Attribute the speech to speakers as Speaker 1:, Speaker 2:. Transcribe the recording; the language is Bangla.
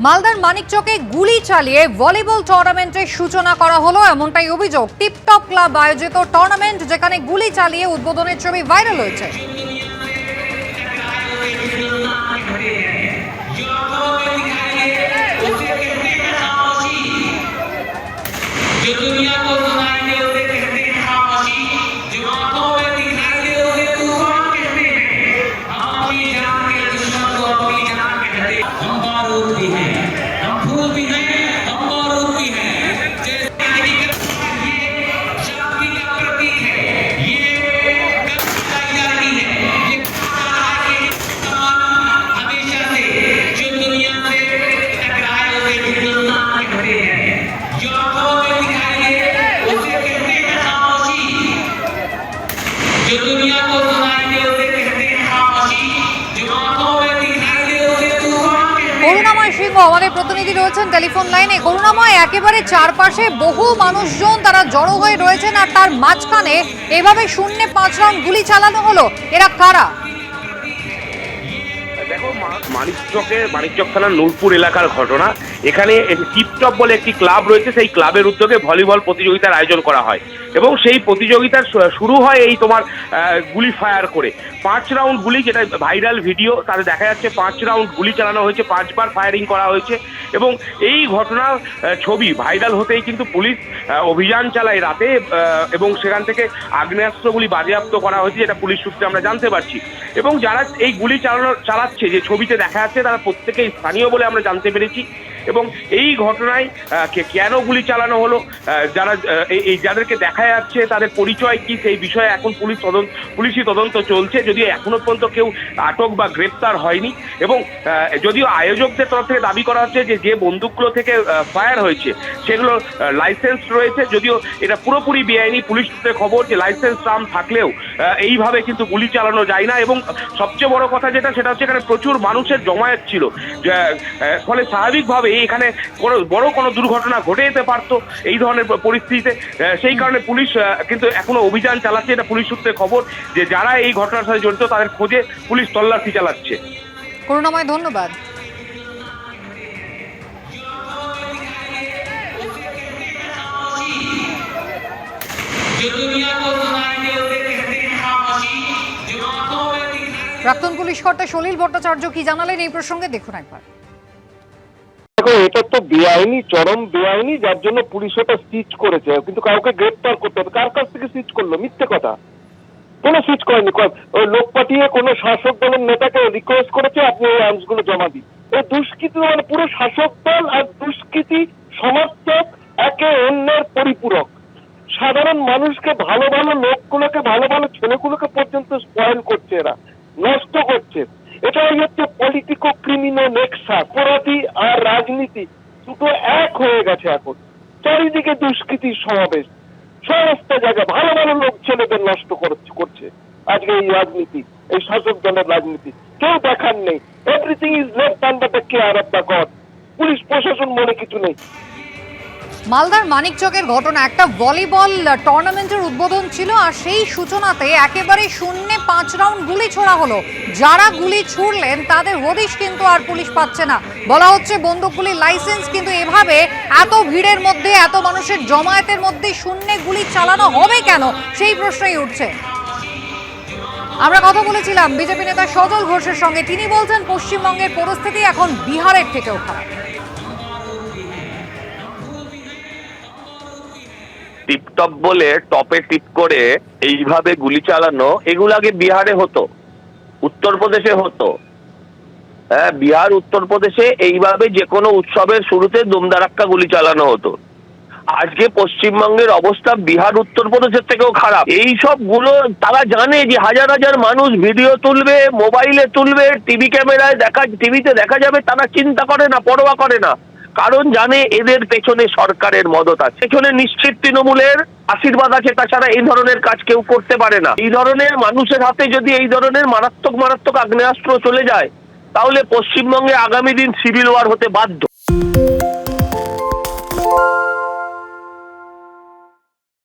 Speaker 1: মালদার মানিকচকে গুলি চালিয়ে ভলিবল টুর্নামেন্টের সূচনা করা হলো এমনটাই অভিযোগ টিপটপ ক্লাব আয়োজিত টুর্নামেন্ট যেখানে গুলি চালিয়ে উদ্বোধনের ছবি ভাইরাল হয়েছে
Speaker 2: जो दुनिया
Speaker 1: করুণাময় সিংহ, আমাদের প্রতিনিধি রয়েছেন টেলিফোন লাইনে। করুণাময়, একেবারে চারপাশে বহু মানুষজন তারা জড়ো হয়ে রয়েছেন আর তার মাঝখানে এভাবে শূন্যে পাঁচ রাউন্ড গুলি চালানো হলো। এরা কারা?
Speaker 3: দেখো মানিকচকে মানিকচক থানার নূরপুর এলাকার ঘটনা। এখানে টিপটপ বলে একটি ক্লাব রয়েছে, সেই ক্লাবের উদ্যোগে ভলিবল প্রতিযোগিতার আয়োজন করা হয়। এবং সেই প্রতিযোগিতার শুরু হয় এই তোমার গুলি ফায়ার করে। পাঁচ রাউন্ড গুলি, যেটা ভাইরাল ভিডিও, তাতে দেখা যাচ্ছে পাঁচ রাউন্ড গুলি চালানো হয়েছে, পাঁচবার ফায়ারিং করা হয়েছে। এবং এই ঘটনার ছবি ভাইরাল হতেই কিন্তু পুলিশ অভিযান চালায় রাতে এবং সেখান থেকে আগ্নেয়াস্ত্রগুলি বাজেয়াপ্ত করা হয়েছে, যেটা পুলিশ সূত্রে আমরা জানতে পারছি। এবং যারা এই গুলি চালানো, চালাচ্ছে, যে ছবিতে দেখা যাচ্ছে, তারা প্রত্যেকেই স্থানীয় বলে আমরা জানতে পেরেছি। এবং এই ঘটনায় কেন গুলি চালানো হলো যারা এই- যাদেরকে দেখা যাচ্ছে, তাদের পরিচয় কি, সেই বিষয়ে এখন পুলিশ তদন্ত, পুলিশি তদন্ত চলছে, যদিও এখনও পর্যন্ত কেউ আটক বা গ্রেপ্তার হয়নি। এবং যদিও আয়োজকদের তরফ থেকে দাবি করা হচ্ছে যে যে বন্দুকগুলো থেকে ফায়ার হয়েছে সেগুলো লাইসেন্স রয়েছে, যদিও এটা পুরোপুরি বেআইনি পুলিশ সূত্রে খবর যে, লাইসেন্স ট্রাম থাকলেও এইভাবে কিন্তু গুলি চালানো যায় না। এবং সবচেয়ে বড় কথা যেটা, সেটা হচ্ছে এখানে প্রচুর মানুষের জমায়েত ছিল ফলে স্বাভাবিকভাবে এখানে কোনো বড় কোনো দুর্ঘটনা ঘটে যেতে পারতো, এই ধরনের পরিস্থিতিতে সেই কারণে পুলিশ কিন্তু এখনও অভিযান চালাচ্ছে, এটা পুলিশ সূত্রে খবর যে যারা এই ঘটনার সাথে জড়িত তাদের খোঁজে পুলিশ তল্লাশি চালাচ্ছে।
Speaker 1: করুণাময়, ধন্যবাদ। প্রাক্তন পুলিশ কর্তা সলিল ভট্টাচার্য কি জানালেন এই প্রসঙ্গে দেখুন একবার।
Speaker 4: দেখো, এটা তো বেআইনি, চরম বেআইনি, যার জন্য পুলিশ ওটা সিজ করেছে। কিন্তু কাউকে গ্রেপ্তার করতে হবে। কার কাছ থেকে সিজ করল? মিথ্যে কথা। কোনো সিজ করেনি। লোক পাঠিয়ে কোনো শাসক দলের নেতাকে রিকোয়েস্ট করেছে, আপনি ওই আর্মসগুলো জমা দিন। এই দুষ্কৃতি মানে পুরো শাসক দল আর দুষ্কৃতি সমর্থক একে অন্যের পরিপূরক। সাধারণ মানুষকে ভালো ভালো লোকগুলোকে ভালো ভালো ছেলেগুলোকে পর্যন্ত স্পয়েল করছে এরা নষ্ট করছে। এটাই হচ্ছে পলিটিকো ক্রিমিনো নেক্সা অপরাধী আর রাজনীতি, দুটো এক হয়ে গেছে এখন। চারিদিকে দুষ্কৃতির সমাবেশ। সমস্ত জায়গায় ভালো ভালো লোক ছেলেদের নষ্ট করছে- করছে। আজকে এই রাজনীতি, এই শাসক দলের রাজনীতি। কেউ দেখার নেই। Everything is left under the care of the God police, প্রশাসন মনে কিছু নেই।
Speaker 1: মালদার মানিকচকের ঘটনা, একটা ভলিবল টুর্নামেন্টের উদ্বোধন ছিল আর সেই সূচনাতে একেবারে শূন্যে পাঁচ রাউন্ড গুলি ছোড়া হলো। যারা গুলি ছুড়লেন, তাদের হদিশ কিন্তু আর পুলিশ পাচ্ছে না। বলা হচ্ছে বন্দুকগুলির লাইসেন্স কিন্তু এভাবে এত ভিড়ের মধ্যে, এত মানুষের জমায়েতের মধ্যে শূন্যে গুলি চালানো হবে কেন? সেই প্রশ্নই উঠছে। আমরা কথা বলেছিলাম, বিজেপি নেতা সজল ঘোষের সঙ্গে। তিনি বলছেন, পশ্চিমবঙ্গের পরিস্থিতি এখন বিহারের থেকেও খারাপ।
Speaker 5: টিপটপ বলে টপে টিপ করে এইভাবে গুলি চালানো, এগুলো আগে বিহারে হতো, উত্তরপ্রদেশে হতো। হ্যাঁ বিহার, উত্তরপ্রদেশে এইভাবে যে কোনো উৎসবের শুরুতে দুমদারাক্কা গুলি চালানো হতো। আজকে পশ্চিমবঙ্গের অবস্থা বিহার, উত্তরপ্রদেশের থেকেও খারাপ। এই সবগুলো তারা জানে যে হাজার হাজার মানুষ ভিডিও তুলবে, মোবাইলে তুলবে, টিভি ক্যামেরায় দেখা, টিভিতে দেখা যাবে, তারা চিন্তা করে না, পরোয়া করে না। কারণ জানে এদের পেছনে সরকারের মদত আছে। পেছনে নিশ্চিত তৃণমূলের আশীর্বাদ আছে, তাছাড়া এই ধরনের কাজ কেউ করতে পারে না। এই ধরনের মানুষের হাতে যদি এই ধরনের মারাত্মক মারাত্মক আগ্নেয়াস্ত্র চলে যায়, তাহলে পশ্চিমবঙ্গে আগামী দিন সিভিল ওয়ার হতে বাধ্য।